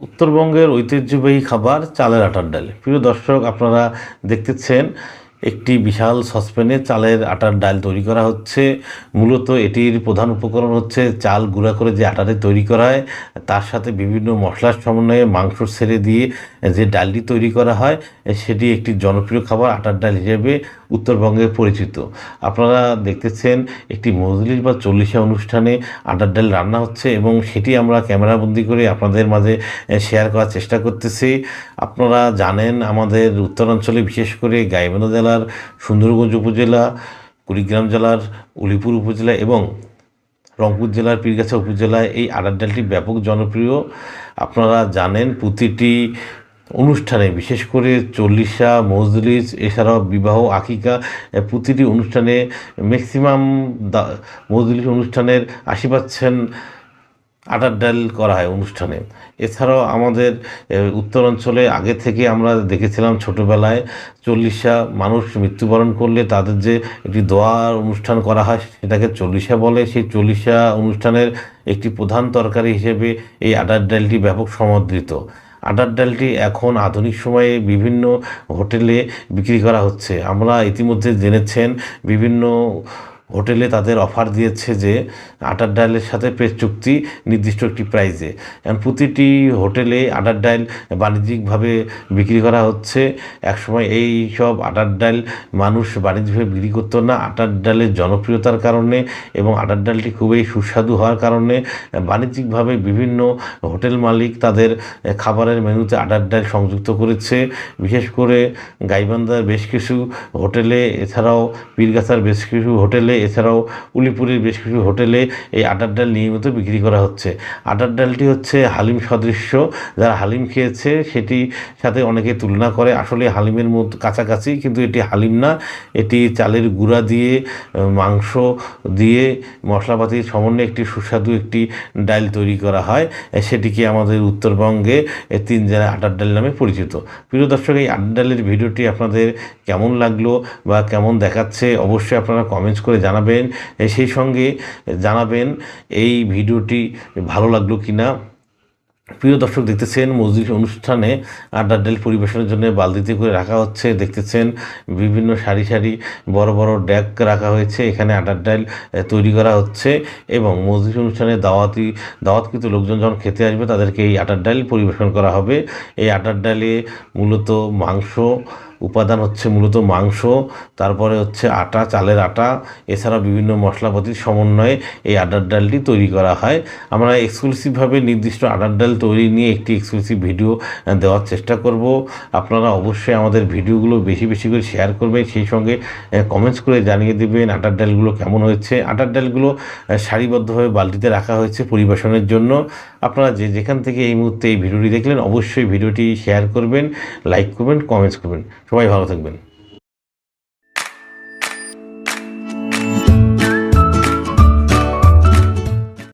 উত্তরবঙ্গের ঐতিহ্যবাহী খাবার চালের আটার ডাল। প্রিয় দর্শক আপনারা দেখতেছেন একটি বিশাল সসপ্যানে চালের আটার ডাল তৈরি করা হচ্ছে। মূলত এটির প্রধান উপকরণ হচ্ছে চাল গুঁড়া করে যে আটারে তৈরি করা হয়, তার সাথে বিভিন্ন মশলার সমন্বয়ে মাংস ছেড়ে দিয়ে যে ডালটি তৈরি করা হয়, সেটি একটি জনপ্রিয় খাবার আটার ডাল হিসেবে উত্তরবঙ্গে পরিচিত। আপনারা দেখতেছেন একটি মজলিস বা চল্লিশা অনুষ্ঠানে আটার ডাল রান্না হচ্ছে এবং সেটি আমরা ক্যামেরাবন্দি করে আপনাদের মাঝে শেয়ার করার চেষ্টা করতেছি। আপনারা জানেন আমাদের উত্তরাঞ্চলে বিশেষ করে গাইবান্ধা জেলার সুন্দরগঞ্জ উপজেলা, কুড়িগ্রাম জেলার উলিপুর উপজেলা এবং রংপুর জেলার পীরগাছা উপজেলায় এই আটার ডালটি ব্যাপক জনপ্রিয়। আপনারা জানেন প্রতিটি অনুষ্ঠানে, বিশেষ করে চল্লিশা, মজলিস, এছাড়াও বিবাহ, আকিকা প্রতিটি অনুষ্ঠানে ম্যাক্সিমাম মজলিস অনুষ্ঠানের আশি পার্সেন্ট আটার ডাল করা হয় অনুষ্ঠানে। এছাড়াও আমাদের উত্তরাঞ্চলে আগে থেকে আমরা দেখেছিলাম ছোটোবেলায় চল্লিশা মানুষ মৃত্যুবরণ করলে তাদের যে একটি দোয়ার অনুষ্ঠান করা হয়, সেটাকে চল্লিশা বলে। সেই চল্লিশা অনুষ্ঠানের একটি প্রধান তরকারি হিসেবে এই আটার ডালটি ব্যাপক সমাদৃত। আটার ডালটি এখন আধুনিক সময়ে বিভিন্ন হোটেলে বিক্রি করা হচ্ছে। আমরা ইতিমধ্যে জেনেছেন বিভিন্ন হোটেলে তাদের অফার দিয়েছে যে আটার ডালের সাথে পেজ চুক্তি নির্দিষ্ট একটি প্রাইজে প্রতিটি হোটেলে আটার ডাল বাণিজ্যিকভাবে বিক্রি করা হচ্ছে। একসময় এই সব আটার ডাল মানুষ বাণিজ্যিকভাবে বিক্রি করতো না। আটার ডালের জনপ্রিয়তার কারণে এবং আটার ডালটি খুবই সুস্বাদু হওয়ার কারণে বাণিজ্যিকভাবে বিভিন্ন হোটেল মালিক তাদের খাবারের মেনুতে আটার ডাল সংযুক্ত করেছে। বিশেষ করে গাইবান্ধার বেশ কিছু হোটেলে, এছাড়াও পীরগাছার বেশ কিছু হোটেলে এছাড়াও উলিপুরের বেশ কিছু হোটেলে এই আটার ডাল নিয়মিত বিক্রি করা হচ্ছে। আটার ডালটি হচ্ছে হালিম সদৃশ্য। যারা হালিম খেয়েছে, সেটি সাথে অনেকে তুলনা করে আসলে হালিমের মতো কাছাকাছি, কিন্তু এটি হালিম না। এটি চালের গুঁড়া দিয়ে মাংস দিয়ে, মশলাপাতির সমন্বয়ে একটি সুস্বাদু একটি ডাল তৈরি করা হয়। সেটিকে আমাদের উত্তরবঙ্গে তিন জেলায় আটার ডাল নামে পরিচিত? প্রিয় দর্শক, এই আটার ডালের ভিডিওটি আপনাদের কেমন লাগল বা কেমন দেখাচ্ছে, অবশ্যই আপনারা কমেন্টস করে জানাবেন সেই সঙ্গে জানাবেন এই ভিডিওটি ভালো লাগল কি না প্রিয় দর্শক দেখতেছেন, মসজিদ অনুষ্ঠানে আড্ডার ডাল পরিবেশনের জন্য বালতিতে করে রাখা হচ্ছে। দেখতেছেন, বিভিন্ন সারি সারি বড় বড় ড্যাক রাখা হয়েছে। এখানে আড্ডার ডাল তৈরি করা হচ্ছে এবং মসজিদ অনুষ্ঠানে দাওয়াতি, দাওয়াতকৃত লোকজন যখন খেতে আসবে, তাদেরকে এই আটার ডাল পরিবেশন করা হবে। এই আটার ডালে মূলত মাংস উপাদান হচ্ছে মূলত মাংস, তারপরে হচ্ছে আটা, চালের আটা এছাড়া বিভিন্ন মশলাপাতির সমন্বয়ে এই আটার ডালটি তৈরি করা হয়। আমরা এক্সক্লুসিভভাবে নির্দিষ্ট আটার ডাল তৈরি নিয়ে একটি এক্সক্লুসিভ ভিডিও দেওয়ার চেষ্টা করব। আপনারা অবশ্যই আমাদের ভিডিওগুলো বেশি বেশি করে শেয়ার করবেন, সেই সঙ্গে কমেন্টস করে জানিয়ে দেবেন আটার ডালগুলো কেমন হয়েছে। আটার ডালগুলো সারিবদ্ধভাবে বালতিতে রাখা হয়েছে পরিবেশনের জন্য। আপনারা যে যেখান থেকে এই মুহূর্তে এই ভিডিওটি দেখলেন, অবশ্যই ভিডিওটি শেয়ার করবেন লাইক করবেন কমেন্টস করবেন। সবাই ভালো থাকবেন।